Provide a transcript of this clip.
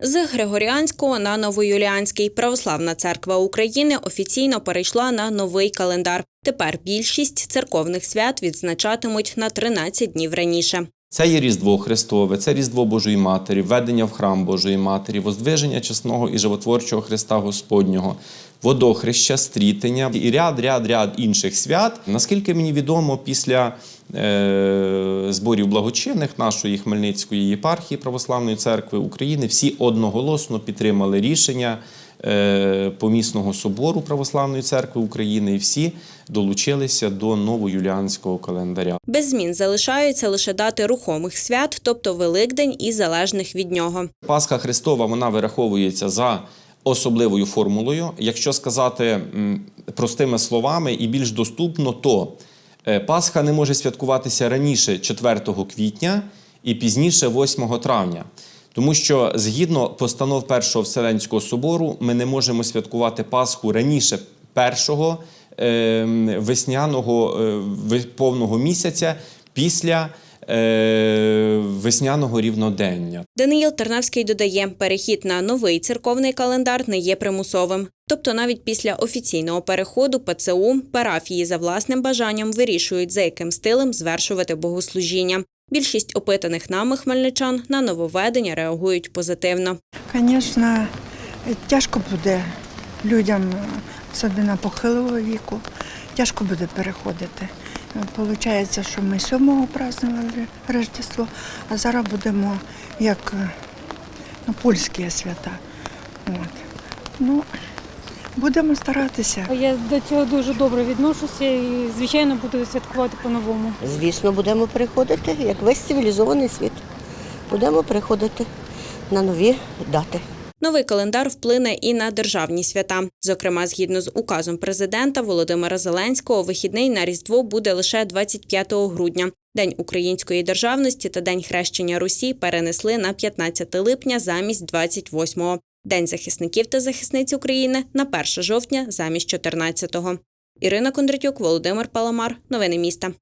З Григоріанського на Новоюліанський Православна церква України офіційно перейшла на новий календар. Тепер більшість церковних свят відзначатимуть на 13 днів раніше. Це є Різдво Христове, це Різдво Божої Матері, введення в храм Божої Матері, воздвиження чесного і животворчого Христа Господнього, водохреща, стрітення і ряд, ряд, ряд інших свят. Наскільки мені відомо, після е, зборів благочинних нашої Хмельницької єпархії Православної церкви України всі одноголосно підтримали рішення помісного собору Православної церкви України, і всі долучилися до новоюліанського календаря. Без змін залишаються лише дати рухомих свят, тобто Великдень і залежних від нього. Пасха Христова вона вираховується за особливою формулою. Якщо сказати простими словами і більш доступно, то е, Пасха не може святкуватися раніше 4 квітня і пізніше 8 травня. Тому що згідно постанов Першого Вселенського собору ми не можемо святкувати Пасху раніше першого е, весняного е, повного місяця після весняного рівнодення. Даниїл Тернавський додає, перехід на новий церковний календар не є примусовим. Тобто, навіть після офіційного переходу ПЦУ парафії за власним бажанням вирішують, за яким стилем звершувати богослужіння. Більшість опитаних нами хмельничан на нововведення реагують позитивно. Звісно, тяжко буде людям, особливо похилого віку, тяжко буде переходити. Получається, що ми 7-го празднували Рождество, а зараз будемо як е, ну, польські свята. От. Ну, будемо старатися. Я до цього дуже добре відношуся і, звичайно, буду святкувати по-новому. Звісно, будемо переходити, як весь цивілізований світ. Будемо переходити на нові дати. Новий календар вплине і на державні свята. Зокрема, згідно з указом президента Володимира Зеленського, вихідний на Різдво буде лише 25 грудня. День української державності та День хрещення Русі перенесли на 15 липня замість 28-го. День захисників та захисниць України на 1 жовтня замість 14-го. Ірина Кондратюк, Володимир Паламар. Новини міста.